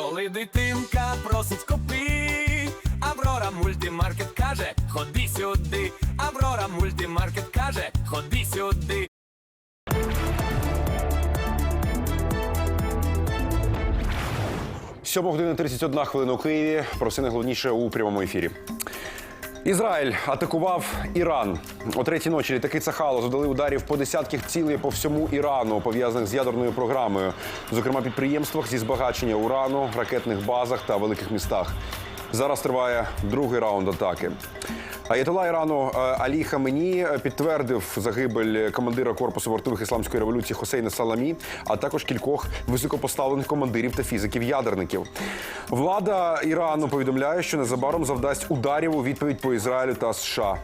Коли дитинка просить купи, Аврора мультимаркет каже, ходи сюди. Аврора мультимаркет каже, ходи сюди. Сьома година 31 хвилина у Києві. Про все найголовніше у прямому ефірі. Ізраїль атакував Іран о третій ночі. Літаки Цахало задали ударів по десятках цілей по всьому Ірану, пов'язаних з ядерною програмою, зокрема підприємствах зі збагачення урану, ракетних базах та великих містах. Зараз триває другий раунд атаки. Аятола Ірану е, Алі Хамені е, підтвердив загибель командира корпусу вартових ісламської революції Хосейна Саламі, а також кількох високопоставлених командирів та фізиків-ядерників. Влада Ірану повідомляє, що незабаром завдасть ударів у відповідь по Ізраїлю та США.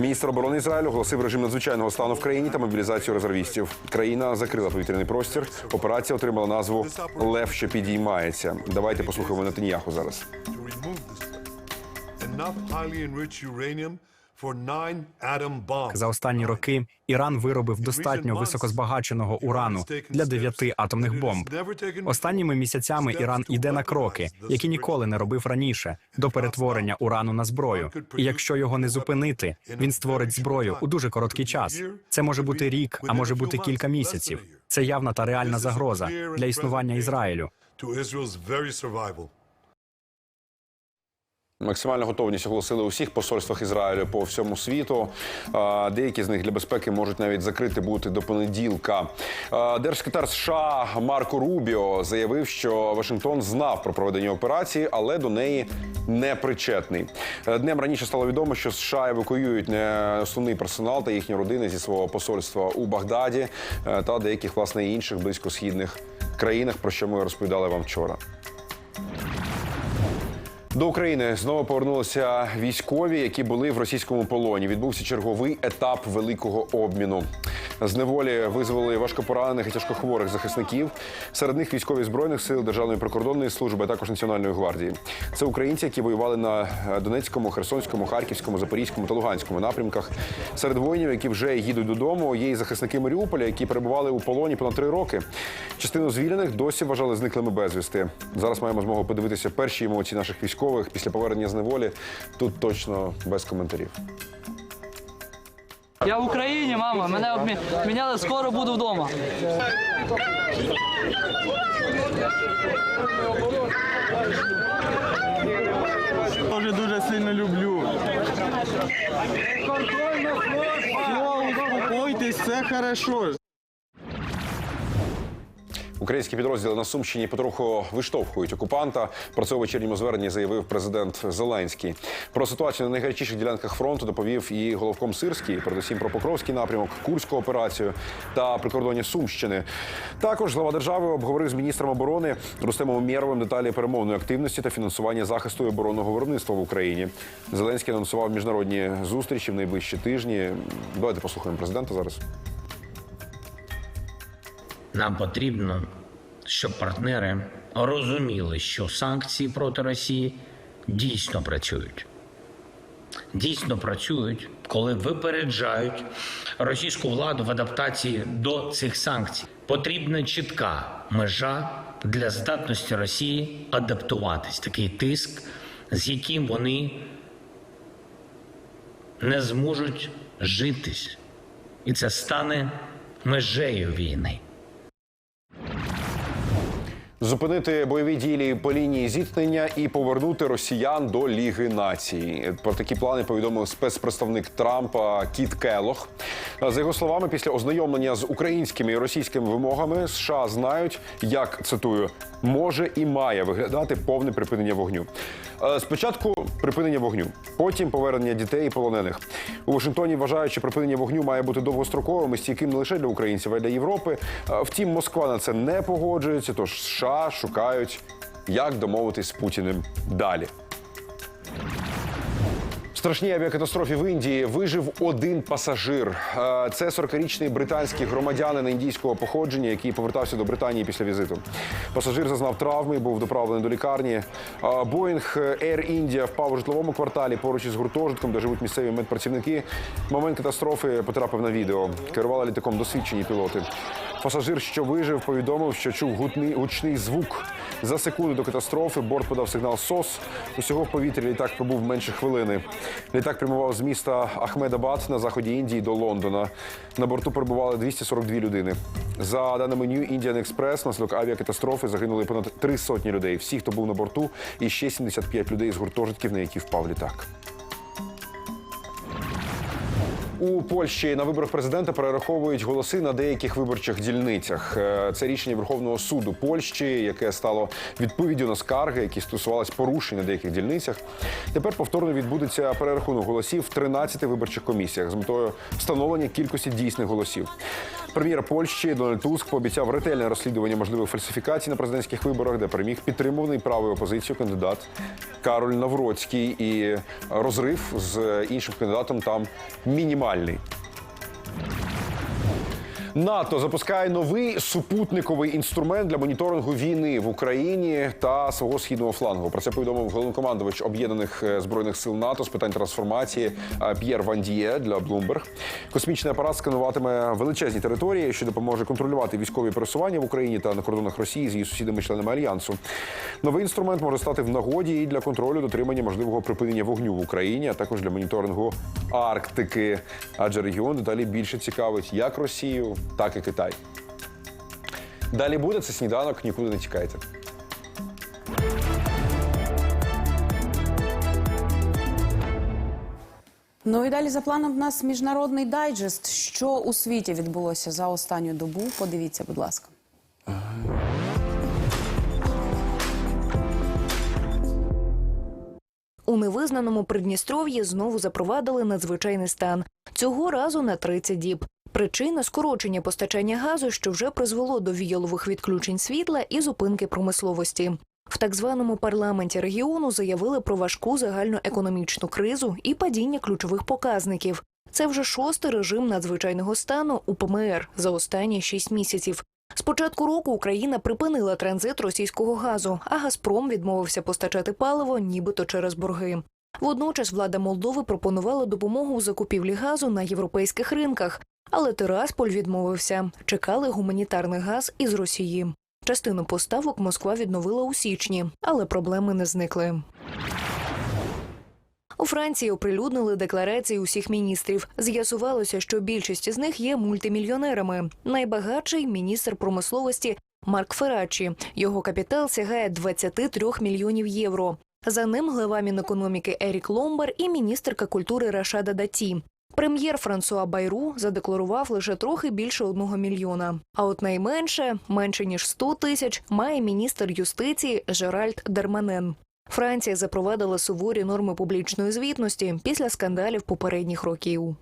Міністр оборони Ізраїлю оголосив режим надзвичайного стану в країні та мобілізацію резервістів. Країна закрила повітряний простір. Операція отримала назву Лев, що підіймається. Давайте послухаємо Нетаньяху зараз. За останні роки Іран виробив достатньо високозбагаченого урану для дев'яти атомних бомб. Останніми місяцями Іран іде на кроки, які ніколи не робив раніше, до перетворення урану на зброю. І якщо його не зупинити, він створить зброю у дуже короткий час. Це може бути рік, а може бути кілька місяців. Це явна та реальна загроза для існування Ізраїлю. Максимальну готовність оголосили у всіх посольствах Ізраїлю по всьому світу. Деякі з них для безпеки можуть навіть закрити бути до понеділка. Держсекретар США Марко Рубіо заявив, що Вашингтон знав про проведення операції, але до неї не причетний. Е, Днем раніше стало відомо, що США евакуюють не основний персонал та їхні родини зі свого посольства у Багдаді е, та деяких власне інших близькосхідних країнах, про що ми розповідали вам вчора. До України знову повернулися військові, які були в російському полоні. Відбувся черговий етап великого обміну. З неволі визволили важкопоранених і тяжкохворих захисників. Серед них військові збройних сил Державної прикордонної служби, а також Національної гвардії. Це українці, які воювали на е, Донецькому, Херсонському, Харківському, Запорізькому та Луганському напрямках. Серед воїнів, які вже їдуть додому, є і захисники Маріуполя, які перебували у полоні понад три роки. Частину звільнених досі вважали зниклими безвісти. Зараз маємо змогу подивитися перші емоції наших військових після повернення з неволі. Тут точно без коментарів. Я в Україні, мама. Мене обміняли, скоро буду вдома. Дуже дуже сильно люблю. Все, успокойтесь, все хорошо. Українські підрозділи на Сумщині потроху виштовхують окупанта. Про це у вечірньому зверненні заявив президент Зеленський. Про ситуацію на найгарячіших ділянках фронту доповів і головком Сирський, передусім про Покровський напрямок, Курську операцію та прикордонні Сумщини. Також глава держави обговорив з міністром оборони Рустемом Умєровим деталі перемовної активності та фінансування захисту і оборонного виробництва в Україні. Зеленський анонсував міжнародні зустрічі в найближчі тижні. Давайте послухаємо президента зараз. Нам потрібно, щоб партнери розуміли, що санкції проти Росії дійсно працюють. Дійсно працюють, коли випереджають російську владу в адаптації до цих санкцій. Потрібна чітка межа для здатності Росії адаптуватись. Такий тиск, з яким вони не зможуть житись. І це стане межею війни. Зупинити бойові дії по лінії зіткнення і повернути росіян до Ліги націй. Про такі плани повідомив спецпредставник Трампа Кіт Келох. За його словами, після ознайомлення з українськими і російськими вимогами США знають, як цитую, може і має виглядати повне припинення вогню. Е, Спочатку припинення вогню, потім повернення дітей і полонених. У Вашингтоні вважають, що припинення вогню має бути довгостроковим і стійким не лише для українців, а й для Європи. Е, Втім, Москва на це не погоджується. Тож США шукають, як домовитись з Путіним далі. Страшній авіакатастрофі в Індії вижив один пасажир. Е, Це 40-річний британський громадянин індійського походження, який повертався до Британії після візиту. Пасажир зазнав травми, був доправлений до лікарні. Е, Боїнг Air India впав у житловому кварталі поруч із гуртожитком, де живуть місцеві медпрацівники. Момент катастрофи потрапив на відео. Керували літаком досвідчені пілоти. Пасажир, що вижив, повідомив, що чув гутний, гучний звук. За секунду до катастрофи борт подав сигнал СОС. Усього в повітрі літак пробув менше хвилини. Літак прямував з міста Ахмедабад на заході Індії до Лондона. На борту перебували 242 людини. За даними New Indian Express, внаслідок авіакатастрофи загинули понад три сотні людей. Всі, хто був на борту, і ще 75 людей з гуртожитків, на які впав літак. У Польщі на виборах президента перераховують голоси на деяких виборчих дільницях. Е, Це рішення Верховного суду Польщі, яке стало відповіддю на скарги, які стосувалися порушень на деяких дільницях. Тепер повторно відбудеться перерахунок голосів в 13 виборчих комісіях з метою встановлення кількості дійсних голосів. Прем'єр Польщі Дональд Туск пообіцяв ретельне розслідування можливих фальсифікацій на президентських виборах, де переміг підтримуваний правою опозицією кандидат Кароль Навроцький. І розрив з іншим кандидатом там мінімальний. НАТО запускає новий супутниковий інструмент для моніторингу війни в Україні та свого східного флангу. Про це повідомив головнокомандувач об'єднаних е, збройних сил НАТО з питань трансформації е, П'єр Вандіє для Bloomberg. Космічний апарат скануватиме величезні території, що допоможе контролювати військові пересування в Україні та на кордонах Росії з її сусідами-членами альянсу. Новий інструмент може стати в нагоді і для контролю дотримання можливого припинення вогню в Україні, а також для моніторингу Арктики. Адже регіон дедалі більше цікавить як Росію, так і Китай. Далі буде це сніданок, нікуди не тікайте. Ну і далі за планом в нас міжнародний дайджест. Що у світі відбулося за останню добу? Подивіться, будь ласка. У невизнаному Придністров'ї знову запровадили надзвичайний стан. Цього разу на 30 діб. Причина скорочення постачання газу, що вже призвело до віялових відключень світла і зупинки промисловості. В так званому парламенті регіону заявили про важку загальноекономічну кризу і падіння ключових показників. Це вже шостий режим надзвичайного стану у ПМР за останні шість місяців. З початку року Україна припинила транзит російського газу, а Газпром відмовився постачати паливо, нібито через борги. Водночас влада Молдови пропонувала допомогу у закупівлі газу на європейських ринках, але Тирасполь відмовився. Чекали гуманітарний газ із Росії. Частину поставок Москва відновила у січні, але проблеми не зникли. У Франції оприлюднили декларації усіх міністрів. З'ясувалося, що більшість із них є мультимільйонерами. Найбагатший міністр промисловості Марк Феррачі. Його капітал сягає 23 мільйонів євро. За ним глава Мінекономіки Ерік Ломбар і міністерка культури Рашада Даті. Прем'єр Франсуа Байру задекларував лише трохи більше одного мільйона. А от найменше, менше ніж 100 тисяч, має міністр юстиції Жеральд Дерманен. Франція запровадила суворі норми публічної звітності після скандалів попередніх років.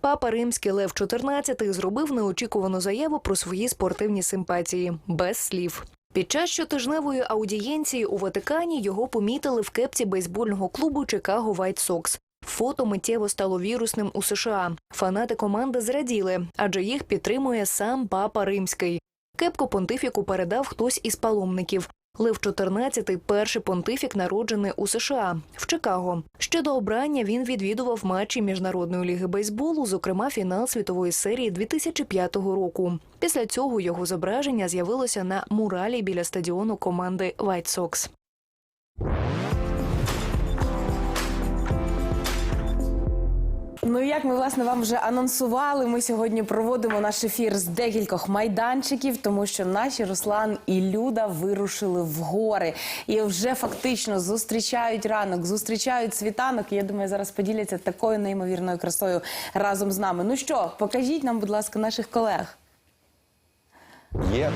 Папа Римський Лев XIV зробив неочікувану заяву про свої спортивні симпатії без слів. Під час щотижневої аудієнції у Ватикані його помітили в кепці бейсбольного клубу Чикаго White Sox. Фото миттєво стало вірусним у США. Фанати команди зраділи, адже їх підтримує сам папа Римський. Кепку понтифіку передав хтось із паломників. Лев XIV – перший понтифік, народжений у США в Чикаго. Ще до обрання він відвідував матчі міжнародної ліги бейсболу, зокрема фінал світової серії 2005 року. Після цього його зображення з'явилося на муралі біля стадіону команди Sox. Ну як ми власне вам вже анонсували, ми сьогодні проводимо наш ефір з декількох майданчиків, тому що наші Руслан і Люда вирушили в гори і вже фактично зустрічають ранок, зустрічають світанок. Я думаю, зараз поділяться такою неймовірною красою разом з нами. Ну що, покажіть нам, будь ласка, наших колег. Є.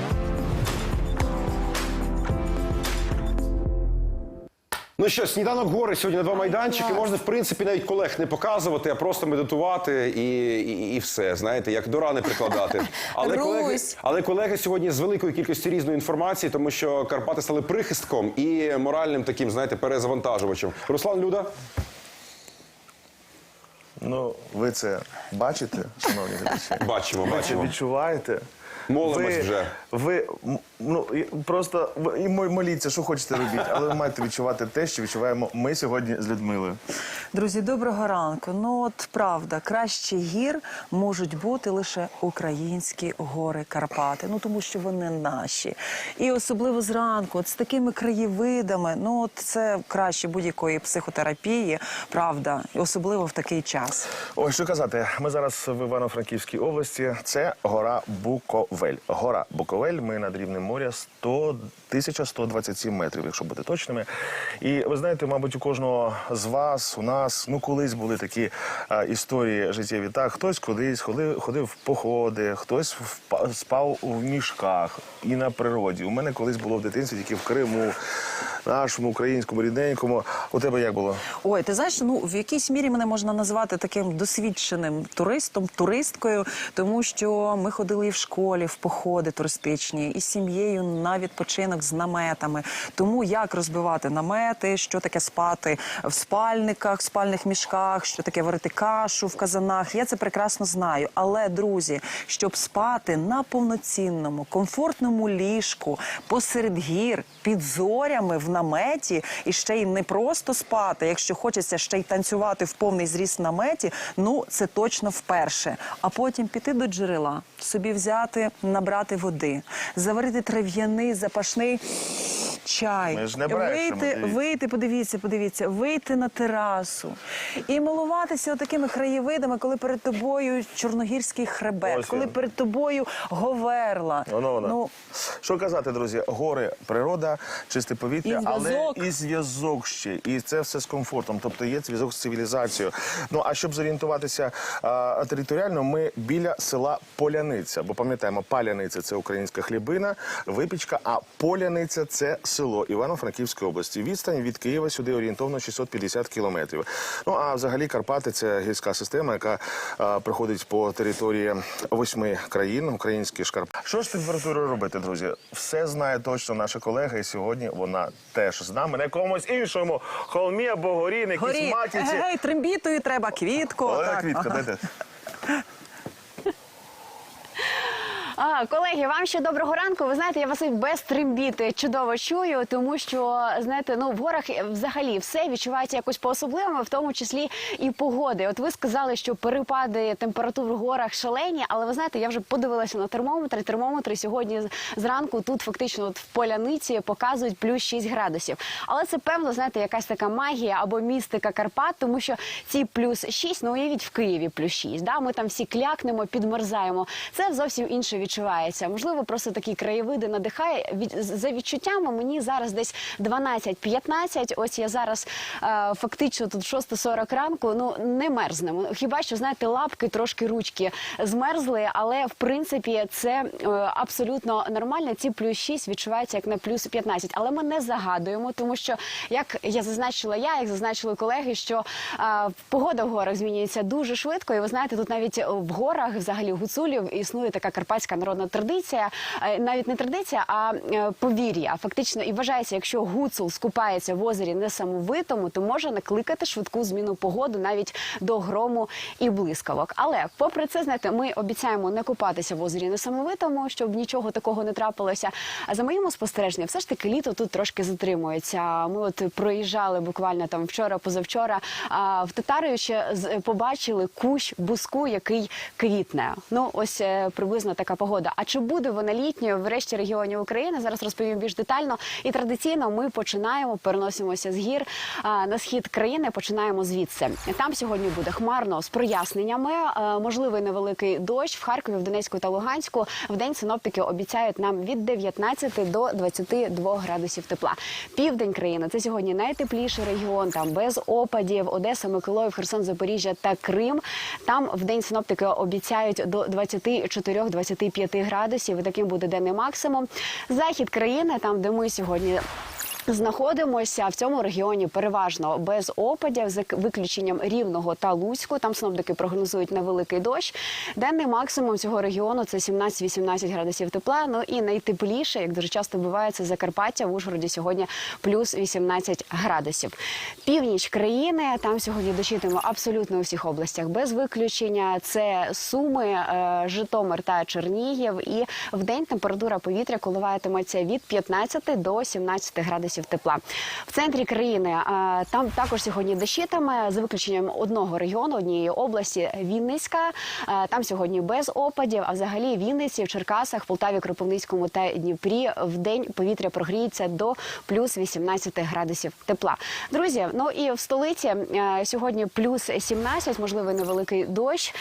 Ну що, сніданок гори сьогодні на два майданчики. Можна, в принципі, навіть колег не показувати, а просто медитувати і, і, і все. Знаєте, як до рани прикладати. Але колеги, але колеги сьогодні з великою кількістю різної інформації, тому що Карпати стали прихистком і моральним таким, знаєте, перезавантажувачем. Руслан Люда. Ну, ви це бачите, шановні глядачі? Бачимо, Ви це бачимо. відчуваєте? Молимось ви, вже. Ви ну просто ви- і моліться, що хочете робіть, але ви маєте відчувати те, що відчуваємо ми сьогодні з Людмилою. Друзі, доброго ранку. Ну от правда, кращі гір можуть бути лише українські гори Карпати. Ну тому що вони наші. І особливо зранку, от з такими краєвидами, ну от це краще будь-якої психотерапії, правда, особливо в такий час. Ой, що казати, ми зараз в Івано-Франківській області. Це гора Буковель. Гора Буковель. Ми над рівнем моря 100, 1127 метрів, якщо бути точними. І ви знаєте, мабуть, у кожного з вас, у нас, ну колись були такі а, історії життєві. Так, хтось кудись ходив, ходив в походи, хтось впа- спав у мішках і на природі. У мене колись було в дитинстві тільки в Криму, нашому українському рідненькому. У тебе як було? Ой, ти знаєш, ну в якійсь мірі мене можна назвати таким досвідченим туристом, туристкою, тому що ми ходили і в школі, в походи туристичні, і з сім'єю на відпочинок з наметами. Тому як розбивати намети, що таке спати в спальниках, в спальних мішках, що таке варити кашу в казанах. Я це прекрасно знаю. Але друзі, щоб спати на повноцінному, комфортному ліжку посеред гір під зорями в наметі, і ще й не просто спати, якщо хочеться ще й танцювати в повний зріст наметі, ну це точно вперше. А потім піти до джерела, собі взяти, набрати води, заварити трав'яний запашний. Чай, Ми ж не брешемо, вийти, дивіться. вийти, подивіться, подивіться, вийти на терасу і милуватися такими краєвидами, коли перед тобою чорногірський хребет, Ось коли він. перед тобою говерла. Воно вона. Ну, Що казати, друзі? Гори, природа, чисте повітря, І але і зв'язок ще. І це все з комфортом. Тобто є зв'язок з цивілізацією. Ну а щоб зорієнтуватися а, територіально, ми біля села Поляниця. Бо пам'ятаємо, Паляниця це українська хлібина, випічка, а Поляниця це село Івано-Франківської області. Відстань від Києва сюди орієнтовно 650 кілометрів. Ну а взагалі Карпати це гірська система, яка а, проходить по території восьми країн. Українські ж Карпати. Що ж температурою робити, друзі? Все знає точно наша колега, і сьогодні вона теж з нами на якомусь іншому холмі або горі, на якійсь горі, матіці. гей, трембітою треба, квітку. Олена Квітка, дайте. А, колеги, вам ще доброго ранку. Ви знаєте, я вас і без трембіти чудово чую, тому що знаєте, ну в горах взагалі все відчувається якось по-особливому, в тому числі і погоди. От ви сказали, що перепади температур в горах шалені, але ви знаєте, я вже подивилася на термометри. Термометри сьогодні зранку тут фактично от в поляниці показують плюс 6 градусів. Але це певно, знаєте, якась така магія або містика Карпат, тому що ці плюс 6, ну уявіть в Києві плюс 6, Да? Ми там всі клякнемо, підмерзаємо. Це зовсім інше відчувається. Можливо, просто такі краєвиди надихає. Від за відчуттями мені зараз десь 12-15. Ось я зараз е, фактично тут 6.40 ранку. Ну не мерзнемо. Хіба що знаєте, лапки трошки ручки змерзли, але в принципі це е, абсолютно нормально. Ці плюс 6 відчуваються як на плюс 15. Але ми не загадуємо, тому що як я зазначила, я як зазначили колеги, що е, погода в горах змінюється дуже швидко. І ви знаєте, тут навіть в горах, взагалі гуцулів, існує така карпатська народна традиція, е, навіть не традиція, а е, повір'я. Фактично, і вважається, якщо гуцул скупається в озері несамовитому, то може накликати швидку зміну погоди навіть до грому і блискавок. Але попри це, знаєте, ми обіцяємо не купатися в озері несамовитому, щоб нічого такого не трапилося. А за моїм спостереженням, все ж таки літо тут трошки затримується. Ми от проїжджали буквально там вчора, позавчора. А в Татарію ще з- побачили кущ буску, який квітне. Ну ось е, приблизно така погода. А чи буде вона літньою в решті регіонів України? Зараз розповім більш детально. І традиційно ми починаємо переносимося з гір на схід країни. Починаємо звідси. Там сьогодні буде хмарно з проясненнями. Можливий невеликий дощ в Харкові, в Донецьку та Луганську. В день синоптики обіцяють нам від 19 до 22 градусів тепла. Південь країни це сьогодні найтепліший регіон. Там без опадів. Одеса, Миколаїв, Херсон, Запоріжжя та Крим. Там в день синоптики обіцяють до 24-25 градусів. І таким буде денний максимум. Захід країни, там де ми сьогодні Знаходимося в цьому регіоні переважно без опадів, за виключенням рівного та луцьку. Там синоптики прогнозують невеликий дощ. Денний максимум цього регіону це 17-18 градусів тепла. Ну і найтепліше, як дуже часто буває, це Закарпаття в Ужгороді сьогодні плюс 18 градусів. Північ країни там сьогодні дощитиме абсолютно у всіх областях без виключення. Це Суми, е, Житомир та Чернігів. І в день температура повітря коливатиметься від 15 до 17 градусів тепла. В центрі країни е, там також сьогодні дощитиме за виключенням одного регіону, однієї області Вінницька. Е, Там сьогодні без опадів. А взагалі Вінниці, в Черкасах, Полтаві, Кропивницькому та Дніпрі в день повітря прогріється до плюс 18 градусів тепла. Друзі, ну і в столиці е, сьогодні плюс 17, можливо, невеликий дощ.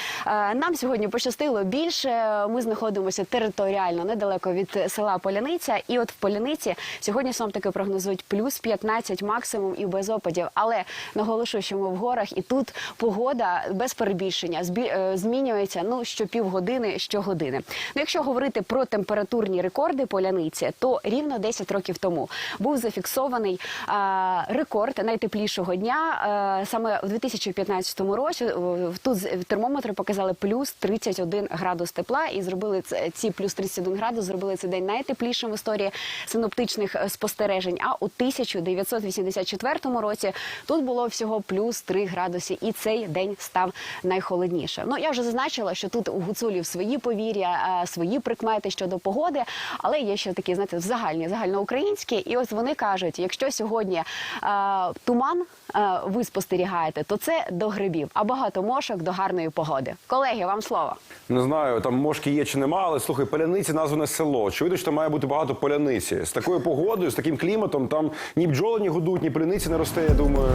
Нам сьогодні пощастило більше. Ми знаходимося територіально недалеко від села Поляниця. І от в Поляниці сьогодні сам таки прогнозують плюс 15 максимум і без опадів. Але наголошую, що ми в горах, і тут погода без перебільшення е, змінюється ну що півгодини, щогодини. Ну, якщо говорити про температурні рекорди поляниці, то рівно 10 років тому був зафіксований а, рекорд найтеплішого дня. А, саме в 2015 році е, тут термометри показали плюс 31 градус тепла, і зробили це ці плюс 31 градус. Зробили цей день найтеплішим в історії синоптичних е, спостережень. А у 1984 році тут було всього плюс 3 градуси, і цей день став найхолодніше. Ну я вже зазначила, що тут у гуцулів свої повір'я, е, свої прикмети щодо погоди, але є ще такі, знаєте, загальні, загальноукраїнські. І ось вони кажуть: якщо сьогодні е, туман е, ви спостерігаєте, то це до грибів, а багато мошок до гарної погоди. Колеги, вам слово. Не знаю, там мошки є чи нема, але слухай, поляниці назване село. Очевидно, що там має бути багато поляниці. З такою погодою, з таким кліматом, там ні бджоли не гудуть, ні поляниці не росте. Я думаю.